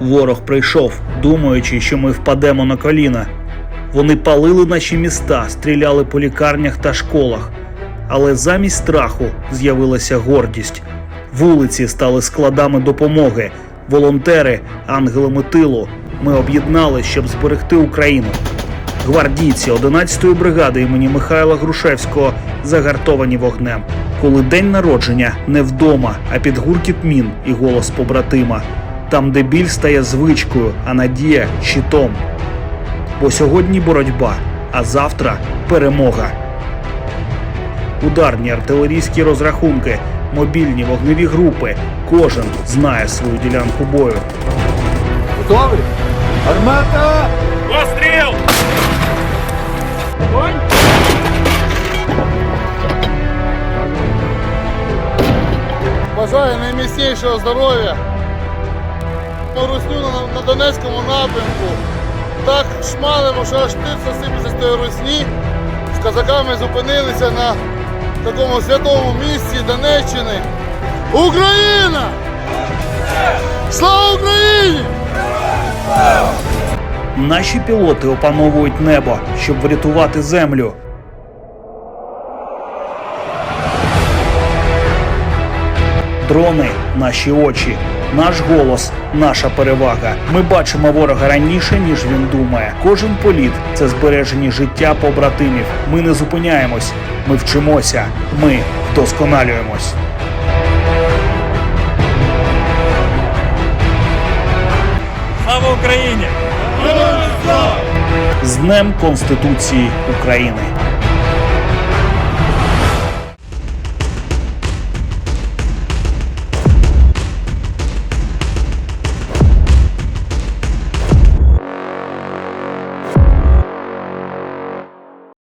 Ворог прийшов, думаючи, що ми впадемо на коліна. Вони палили наші міста, стріляли по лікарнях та школах. Але замість страху з'явилася гордість. Вулиці стали складами допомоги, волонтери ангелами тилу. Ми об'єднались, щоб зберегти Україну. Гвардійці 11-ї бригади імені Михайла Грушевського загартовані вогнем. Коли день народження не вдома, а під гуркіт мін і голос побратима. Там, де біль стає звичкою, а надія щитом. Бо сьогодні боротьба, а завтра перемога. Ударні артилерійські розрахунки, мобільні вогневі групи. Кожен знає свою ділянку бою. Готовий? Армата! Постріл! Бажаю найміцнішого здоров'я. Русню на, на Донецькому напрямку. Так шмалимо, що аж тиця сипеться з тої русні. З казаками зупинилися на такому святому місці Донеччини. Україна! Слава Україні! Наші пілоти опановують небо, щоб врятувати землю. Дрони наші очі, наш голос, наша перевага. Ми бачимо ворога раніше, ніж він думає. Кожен політ це збережені життя побратимів. Ми не зупиняємось, ми вчимося, ми вдосконалюємось. Слава Україні! З Днем Конституції України.